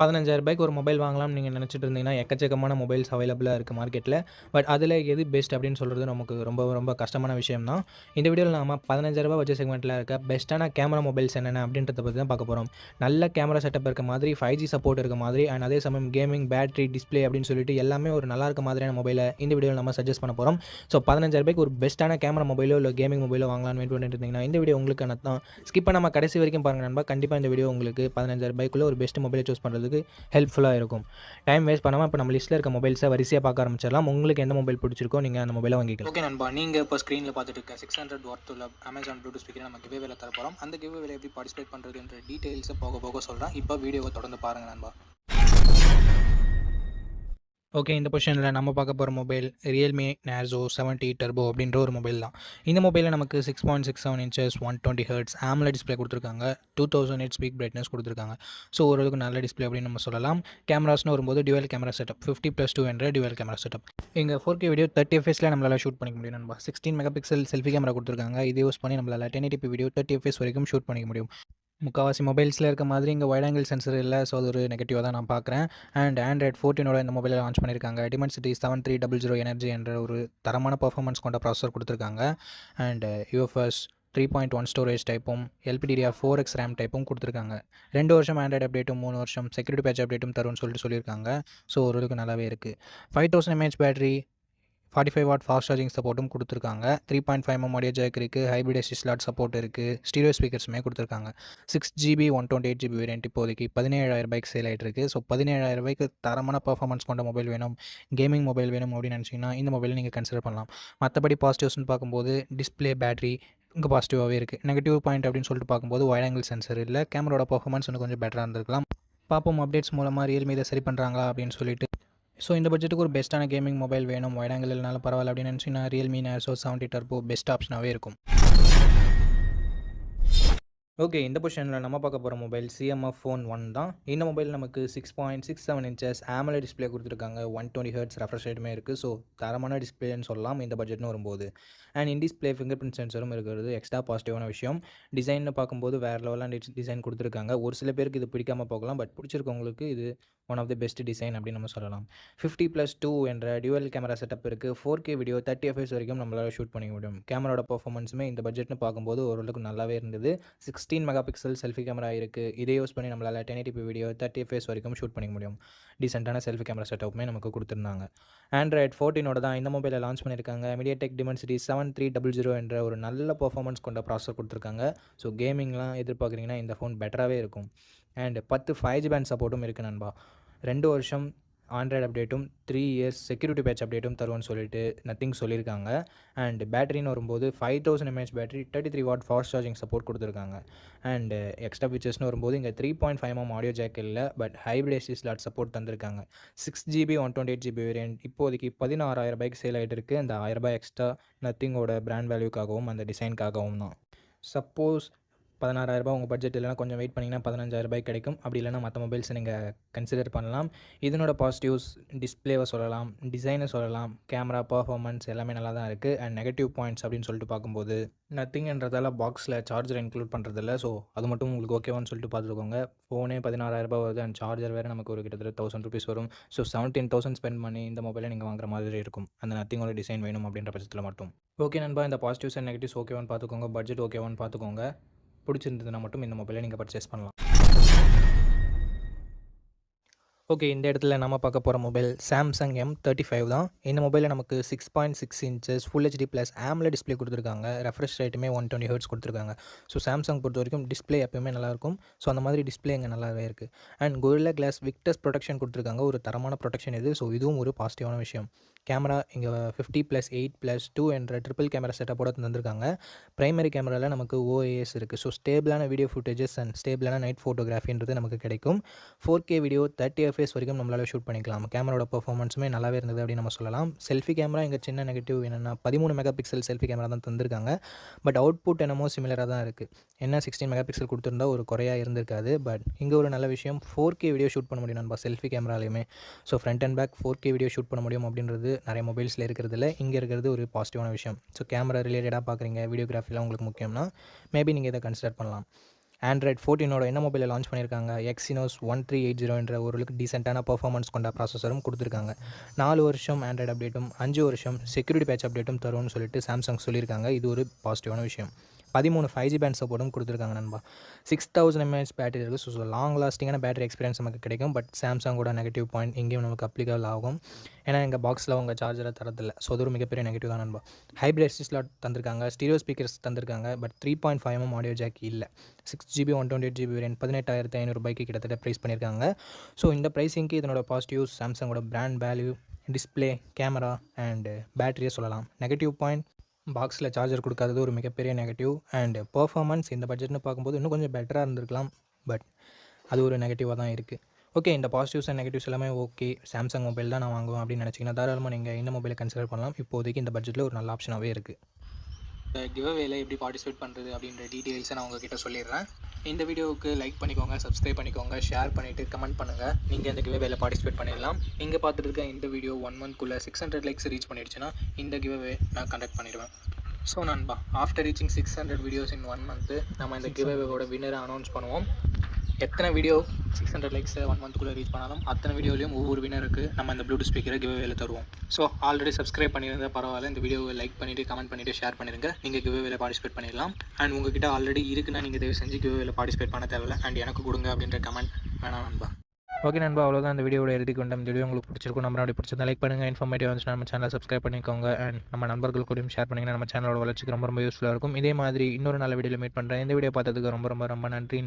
பதினஞ்சாயிரம் ரூபாய்க்கு ஒரு மொபைல் வாங்கலாம்னு நீங்கள் நினச்சிட்டு இருந்தீங்கன்னா எக்கச்சக்கமான மொபைல்ஸ் அவைலபிளாக இருக்குது மார்க்கெட்டில் பட் அதில் எது பெஸ்ட் அப்படின்னு சொல்கிறது நமக்கு ரொம்ப ரொம்ப கஷ்டமான விஷயம் தான் இந்த வீடியோவில் நாம பதினஞ்சாயிரரூபா வச்ச செக்மெண்ட்டில் இருக்க பெஸ்ட்டான கேமரா மொபைல்ஸ் என்னென்ன அப்படின்றத பற்றி தான் பார்க்க போகிறோம் நல்ல கேமரா செட்டப் இருக்க மாதிரி ஃபைவ் ஜி சப்போர்ட் இருக்க மாதிரி அண்ட் அதே சமயம் கேமிங் பேட்டரி டிஸ்ப்ளே அப்படின்னு சொல்லிட்டு எல்லாமே ஒரு நல்லா இருக்க மாதிரியான மொபைலை இந்த வீடியோவில் நம்ம சஜஸ்ட் பண்ண போகிறோம் ஸோ பதினஞ்சாயிரம் ரூபாய்க்கு ஒரு பெஸ்ட்டான கேமரா மொபைலோ இல்லை கேமிங் மொபைலோ வாங்கலாம்னு வெயிட் பண்ணிட்டு இருந்தீங்கன்னா இந்த வீடியோ உங்களுக்கு தான் ஸ்கிப் பண்ணாம கடைசி வரைக்கும் பாருங்க நண்பா. கண்டிப்பாக இந்த வீடியோ உங்களுக்கு பதினஞ்சாயிரம் ரூபாய்க்குள்ள ஒரு பெஸ்ட் மொபைலை சூஸ் பண்ணுறது பண்ணுறதுக்கு ஹெல்ப்ஃபுல்லாக இருக்கும். டைம் வேஸ்ட் பண்ணாமல் இப்போ நம்ம லிஸ்ட்டில் இருக்க மொபைல்ஸை வரிசையாக பார்க்க ஆரம்பிச்சிடலாம். உங்களுக்கு எந்த மொபைல் பிடிச்சிருக்கோ நீங்கள் அந்த மொபைலை வாங்கிக்கலாம். ஓகே நண்பா நீங்கள் இப்போ ஸ்க்ரீனில் பார்த்துட்டு இருக்க சிக்ஸ் ஹண்ட்ரட் ஒர்த் உள்ள அமேசான் ப்ளூடூத் ஸ்பீக்கர் நம்ம கிவே வேலை தர போகிறோம் அந்த கிவே வேலை எப்படி பார்ட்டிசிபேட் பண்ணுறதுன்ற டீட்டெயில்ஸை போக போக சொல்கிறேன் இப்போ வீடியோவை தொடர்ந்து பாருங்கள் நண்பா. ஓகே இந்த பொசிஷனில் நம்ம பார்க்க போகிற mobile Realme Narzo seventy turbo அப்படின்ற ஒரு மொபைல் தான். இந்த மொபைலில் நமக்கு six point six seven inches one twenty hertz AMOLED display கொடுத்துருக்காங்க. Two thousand eight peak brightness கொடுத்துருக்காங்க. ஸோ ஓரளவுக்கு நல்ல டிஸ்பிளே அப்படின்னு நம்ம சொல்லலாம். கேமராஸ்னு வரும்போது dual camera setup fifty plus two என்ற டியூவல் கேமரா செட்டப் இங்கே ஃபோர் கே வீடியோ தேர்ட்டி எஃப்எஸில் நம்மளால் ஷூட் பண்ணிக்க முடியும் நம்ம sixteen mega pixel selfie camera கொடுத்துருக்காங்க. இது யூஸ் பண்ணி நம்மளால் ten eighty video thirty FPS வரைக்கும் ஷூட் பண்ணிக்க முடியும். முக்கால்வாசி மொபைல்ஸில் இருக்க மாதிரி இங்கே வைட் ஆங்கிள் சென்சர் இல்லை. ஸோ அது ஒரு நெகட்டிவாக தான் நான் பார்க்குறேன் அண்ட் ஆண்ட்ராய்ட் ஃபோர்டீனோட இந்த மொபைலை லான்ச் பண்ணியிருக்காங்க Dimensity seven three double zero energy என்ற ஒரு தரமான பர்ஃபார்மன்ஸ் கொண்ட ப்ராசஸர் கொடுத்துருக்காங்க. And UFS three point one storage டைப்பும் எல்பிடிடியா four X RAM டைப்பும் கொடுத்துருக்காங்க. ரெண்டு வருஷம் ஆண்ட்ராய்டு அப்டேட்டும் மூணு வருஷம் செக்யூரிட்டி பேட்ச் அப்டேட்டும் தரும்னு சொல்லிட்டு சொல்லியிருக்காங்க. ஸோ ஓரளவுக்கு நல்லாவே இருக்குது five thousand mAh battery forty five watt fast charging சப்போர்ட்டும் கொடுத்துருக்காங்க. Three point five M audio jack இருக்குது ஹைப்ரிட் எஸ்டி ஸ்லாட் சப்போர்ட் இருக்குது ஸ்டீரியோ ஸ்பீக்கர்ஸுமே கொடுத்துருக்காங்க. Six GB one twenty eight GB variant இப்போதைக்கு பதினேழாயிரம் ரூபாய்க்கு சேல் ஆகிட்டு இருக்குது ஸோ பதினேழாயிரம் ரூபாய்க்கு தரமான பர்ஃபார்மன்ஸ் கொண்ட மொபைல் வேணும். கேமிங் மொபைல் வேணும் அப்படின்னு நினச்சிங்கன்னா இந்த மொபைல் நீங்கள் கன்சிடர் பண்ணலாம். மற்றபடி பாசிட்டிவ்ஸ்னு பார்க்கும்போது டிஸ்பிளே பேட்டரி இங்கே பாசிட்டிவாகவே இருக்குது நெகட்டிவ் பாயிண்ட் அப்படின்னு சொல்லிட்டு பார்க்கும்போது வைட் ஆங்கிள் சென்சர் இல்லை. கேமரோட பர்ஃபார்மன்ஸ் இன்னும் கொஞ்சம் பெட்டராக இருந்திருக்கலாம். பார்ப்போம் அப்டேட்ஸ் மூலமாக ரியல்மி இதை சரி பண்ணுறாங்களா அப்படின்னு சொல்லிட்டு. ஸோ இந்த பட்ஜெட்டுக்கு ஒரு பெஸ்ட்டான கேமிங் மொபைல் வேணும். வைட் ஆங்கிள் இல்லைனாலும் பரவாயில்ல அப்படின்னு நினச்சிங்கன்னா Realme Narzo seventy turbo best ஆப்ஷனாகவே இருக்கும். ஓகே இந்த பொசிஷனில் நம்ம பார்க்க போகிற மொபைல் சிஎம்எஃப் ஃபோன் ஒன் தான். இந்த மொபைல் நமக்கு six point six seven inches ஆமலை display கொடுத்துருக்காங்க. ஒன் டுவெண்ட்டி ஹர்ட்ஸ் ரெஃப்ரெஷ் ரேட்டுமே இருக்குது ஸோ தரமான டிஸ்பிளேன்னு சொல்லலாம். இந்த பட்ஜெட்னு வரும்போது. And in display fingerprint சென்சரும் இருக்கிறது. எக்ஸ்ட்ரா பாசிட்டிவான விஷயம். டிசைன்னு பார்க்கும்போது வேறு லெவலாக டிசைன் கொடுத்துருக்காங்க. ஒரு சில பேருக்கு இது பிடிக்காமல் போகலாம். பட் பிடிச்சிருக்கவங்களுக்கு இது one of the best design அப்படின்னு நம்ம சொல்லலாம். ஃபிஃப்டி ப்ளஸ் டூ என்ற டியூவல் கேமரா செட்டப் இருக்குது four K video thirty FPS வரைக்கும் நம்மளால் ஷூட் பண்ணிக்க முடியும். கேமராவோட பர்ஃபார்மன்ஸுமே இந்த பட்ஜெட்னு பார்க்கும்போது ஓரளவுக்கு நல்லாவே இருந்தது. Sixteen mega pixel selfie camera இருக்குது இதை யூஸ் பண்ணி நம்மளால் ten eighty video thirty FPS வரைக்கும் ஷூட் பண்ணிக்க முடியும். டீசெண்டான செல்ஃபி கேமரா செட்டப்புமே நமக்கு கொடுத்துருந்தாங்க. ஆண்ட்ராய்ட் ஃபோர்டீனோட தான் இந்த மொபைலை லான்ச் பண்ணியிருக்காங்க MediaTek Dimensity seven three double zero என்ற ஒரு நல்ல பர்ஃபார்மன்ஸ் கொண்ட ப்ராசஸர் கொடுத்துருக்காங்க. ஸோ கேமிங்லாம் எதிர்பார்க்குறீங்கன்னா இந்த ஃபோன் பெட்டராகவே இருக்கும். அண்ட் பத்து ஃபைவ் ஜி பேண்ட் சப்போர்ட்டும் இருக்குது நண்பா. ரெண்டு வருஷம் ஆண்ட்ராய்டு அப்டேட்டும் த்ரீ இயர்ஸ் செக்யூரிட்டி பேட்ச் அப்டேட்டும் தருவோம்னு சொல்லிட்டு நத்திங் சொல்லியிருக்காங்க. அண்ட் பேட்டரின்னு வரும்போது five thousand mAh battery thirty three watt fast charging support கொடுத்துருக்காங்க. அண்ட் எக்ஸ்ட்ரா ஃபீச்சர்ஸ்னு வரும்போது இங்கே three point five M audio jack இல்லை but hybrid SD slot support தந்திருக்காங்க. Six GB one twenty eight GB variant இப்போதைக்கு பதினாறாயிரம் ரூபாய்க்கு சேல் ஆகிட்டு இருக்குது அந்த ஆயிரம் ரூபாய் எக்ஸ்ட்ரா நத்திங்கோட பிராண்ட் வேல்யூக்காகவும் அந்த டிசைனுக்காகவும் தான். சப்போஸ் பதினாறாயிரரூபா உங்கள் பட்ஜெட் இல்லைனா கொஞ்சம் வெயிட் பண்ணிங்கன்னா பதினஞ்சாயிரரூபாய் கிடைக்கும். அப்படி இல்லைனா மற்ற மொபைல்ஸை நீங்கள் கன்சிடர் பண்ணலாம். இதனோட பாசிட்டிவ்ஸ் டிஸ்பிளேவை சொல்லலாம் டிசைனை சொல்லலாம் கேமரா பர்ஃபார்மன்ஸ் எல்லாமே நல்லா தான் இருக்குது அண்ட் நெகட்டிவ் பாயிண்ட்ஸ் அப்படின்னு சொல்லிட்டு பார்க்கும்போது நத்திங்ன்றதால பாக்ஸில் சார்ஜர் இன்க்ளூட் பண்ணுறதில்ல ஸோ அது மட்டும் உங்களுக்கு ஓகேவான்னு சொல்லிட்டு பார்த்துக்கோங்க. ஃபோனே பதினாறாயிரரூபா வருது அண்ட் சார்ஜர் வேறு நமக்கு ஒரு கிட்டத்தட்ட தௌசண்ட் ருபீஸ் வரும். ஸோ செவன்டீன் தௌசண்ட் ஸ்பெண்ட் பண்ணி இந்த மொபைலை நீங்கள் வாங்குற மாதிரி இருக்கும். அந்த நத்திங்கோட டிசைன் வேணும் அப்படின்ற பட்சத்தில் மட்டும். ஓகே நண்பா இந்த பாசிட்டிவ்ஸ் அண்ட் நெகட்டிவ்ஸ் ஓகேவான்னு பார்த்துக்கோங்க. பட்ஜெட் ஓகேவான்னு பார்த்துக்கோங்க. பிடிச்சிருந்ததுன்னா மட்டும் இந்த மொபைலை நீங்கள் பர்ச்சேஸ் பண்ணலாம். ஓகே இந்த இடத்துல நம்ம பார்க்க போகிற mobile Samsung M thirty five தான். இந்த மொபைலில் நமக்கு six point six inches full HD plus AMOLED display கொடுத்துருக்காங்க. ரெஃப்ரெஷ் ரேட்டுமே ஒன் டுவெண்ட்டி ஹர்ட்ஸ் கொடுத்துருக்காங்க. ஸோ சாம்சங் பொறுத்த வரைக்கும் டிஸ்பிளே எப்பயுமே நல்லாயிருக்கும் ஸோ அந்த மாதிரி டிஸ்பிளே இங்கே நல்லாவே இருக்குது and Gorilla Glass Victus protection கொடுத்துருக்காங்க. ஒரு தரமான ப்ரொடெக்ஷன் இது. ஸோ இதுவும் ஒரு பாசிட்டிவான விஷயம். கேமரா இங்கே fifty plus eight plus two என்ற ட்ரிபிள் கேமரா செட்டப்போட தந்திருக்காங்க. ப்ரைமரி கேமராவில் நமக்கு ஓஏஎஸ் இருக்குது ஸோ ஸ்டேபிளான வீடியோ ஃபுட்டேஜஸ் அண்ட் ஸ்டேபிளான நைட் ஃபோட்டோகிராஃபின்றது நமக்கு கிடைக்கும். Four K video thirty FPS வரைக்கும் நம்மளால் ஷூட் பண்ணிக்கலாம். கேமராவோட பர்ஃபார்மன்ஸுமே நல்லாவே இருந்தது அப்படின்னு நம்ம சொல்லலாம். செல்ஃபி கேமரா எங்கள் சின்ன நெகட்டிவ் என்னென்னா பதிமூணு மெகா பிக்சல் செல்ஃபி கேமரா தான் தந்திருக்காங்க. பட் அவுட்புட் என்னமோ சிமிலராக தான் இருக்குது என்ன சிக்ஸ்டீன் மெகா பிக்சல் கொடுத்துருந்தா ஒரு குறையாக இருந்திருக்காது. பட் இங்கே ஒரு நல்ல விஷயம் ஃபோர் கே வீடியோ ஷூட் பண்ண முடியும் நண்பா selfie கேமராலையுமே. So front and back four K video shoot பண்ண முடியும் அப்படின்றது நிறைய மொபைல்ஸில் இருக்கிறதுல இங்கே இருக்கிறது ஒரு பாசிட்டிவான விஷயம். ஸோ கேமரா ரிலேட்டடாக பார்க்குறீங்க வீடியோகிராஃபிலாம் உங்களுக்கு முக்கியம்னா மேபி நீங்கள் இதை கன்சிடர் பண்ணலாம். ஆண்ட்ராய்ட் ஃபோர்டீனோட என்ன மொபைலை லான்ச் பண்ணியிருக்காங்க Exynos one three eight zero என்ற ஓரளவுக்கு டீசெண்டான பர்ஃபார்மன்ஸ் கொண்ட ப்ராசஸரும் கொடுத்துருக்காங்க. நாலு வருஷம் ஆண்ட்ராய்டு அப்டேட்டும் அஞ்சு வருஷம் செக்யூரிட்டி பேட்ச் அப்டேட்டும் தரும்னு சொல்லிட்டு சாம்சங் சொல்லியிருக்காங்க. இது ஒரு பாசிட்டிவான விஷயம். பதிமூணு ஃபைவ் ஜி பேண்ட் சப்போர்ட்டும் கொடுத்துருக்காங்க நண்பா. சிக்ஸ் தௌசண்ட் எம்ஏஹெச் பேட்டரி இருக்குது ஸோ ஸோ லாங் லாஸ்டிங்கான பேட்டரி எக்ஸ்பீரியன்ஸ் நமக்கு கிடைக்கும். பட் சாம்சங்கோட நெகட்டிவ் பாயிண்ட் இங்கேயும் நமக்கு அப்ளிகபிள் ஆகும். ஏன்னா எங்கள் பாக்ஸில் அவங்க சார்ஜரை தரதில்லை. ஸோ அது ஒரு மிகப்பெரிய நெகட்டிவ் தான் நண்பா. ஹைப்ரிட் ஸ்லாட் தந்திருக்காங்க. ஸ்டீரியோ ஸ்பீக்கர்ஸ் தந்திருக்காங்க. But three point five M audio jack இல்லை. Six GB one twenty eight GB variant பதினெட்டாயிரத்து ஐநூறுபாய்க்கு கிட்டத்தட்ட ப்ரைஸ் பண்ணியிருக்காங்க ஸோ இந்த ப்ரைஸிங்க்கு இதனோட positives சாம்சங்கோட brand value display camera and பேட்டரியை சொல்லலாம். நெகட்டிவ் பாயிண்ட் பாக்ஸில் சார்ஜர் கொடுக்காதது ஒரு மிகப்பெரிய நெகட்டிவ் அண்ட் பர்ஃபார்மன்ஸ் இந்த பட்ஜெட்னு பார்க்கும்போது இன்னும் கொஞ்சம் பெட்டராக இருந்திருக்கலாம். பட் அது ஒரு நெகட்டிவாக தான் இருக்குது ஓகே இந்த பாசிட்டிவ்ஸ் அண்ட் நெகட்டிவ்ஸ் எல்லாமே ஓகே சாம்சங் மொபைல் தான் நான் வாங்குவேன் அப்படின்னு நினச்சிங்கன்னா தாராளமாக நீங்கள் இந்த மொபைலை கன்சிடர் பண்ணலாம். இப்போதைக்கு இந்த பட்ஜெட்டில் ஒரு நல்ல ஆப்ஷனாகவே இருக்குது இந்த கிவ்அவேல எப்படி பார்ட்டிசிபேட் பண்ணுறது அப்படின்ற டீட்டெயில்ஸை நான் உங்ககிட்ட சொல்லிடுறேன். இந்த வீடியோவுக்கு லைக் பண்ணிக்கோங்க சப்ஸ்கிரைப் பண்ணிக்கோங்க ஷேர் பண்ணிவிட்டு கமெண்ட் பண்ணுங்கள் நீங்கள் இந்த கிவேவேல பார்ட்டிசிபேட் பண்ணிடலாம். இங்கே பார்த்துட்டு இந்த வீடியோ ஒன் மந்த்க்குள்ளே சிக்ஸ் ஹண்ட்ரட் லைக்ஸ் ரீச் பண்ணிடுச்சுன்னா இந்த கிவேவே நான் கண்டக்ட் பண்ணிடுவேன். ஸோ நண்பா after reaching six hundred videos in one month நம்ம இந்த கிவேவேவோட வின்னரை அனௌன்ஸ் பண்ணுவோம். எத்தனை video six hundred likes one மந்த்குள்ளே reach பண்ணாலும் அத்தனை வீடியோலையும் ஒவ்வொரு வினருக்கு நம்ம இந்த ப்ளூடூத் ஸ்பீக்கரை கிவ்வேல தருவோம். ஸோ ஆல்ரெடி சப்ஸ்கிரைப் பண்ணியிருந்தால் பரவாயில்ல. இந்த வீடியோவை லைக் பண்ணிவிட்டு கமெண்ட் பண்ணிவிட்டு ஷேர் பண்ணிடுங்க நீங்கள் கிவ்வேல பார்ட்டிசிபேட் பண்ணிடலாம். அண்ட் உங்ககிட்ட ஆல்ரெடி இருக்குன்னா நீங்கள் தயவு செஞ்சு கிவ்வேல பார்ட்டிசிபேட் பண்ண தேவையில்ல. அண்ட் எனக்கு கொடுங்க அப்படின்ற கமெண்ட் வேணாம் நண்பா. ஓகே நண்பா. அவ்வளோதான் இந்த வீடியோட எழுதி கொண்டு இந்த வீடியோ உங்களுக்கு பிடிச்சிருக்கும். நம்ம அப்படி பிடிச்சிருந்தா லைக் பண்ணுங்கள் இன்ஃபர்மேட்டிவ் வந்துச்சுன்னா நம்ம சேனலை சப்ஸ்கிரைப் பண்ணிக்கோங்க. அண்ட் நம்ம நண்பர்கள் கூடயும் ஷேர் பண்ணிங்கன்னா நம்ம சேனலோட வளர்ச்சிக்கு ரொம்ப ரொம்ப யூஸ்ஃபுல்லாக இருக்கும். இதே மாதிரி இன்னொரு நல்ல வீடியோவில் மீட் பண்ணுறேன் இந்த வீடியோ பார்த்ததுக்கு ரொம்ப ரொம்ப ரொம்ப நன்றி.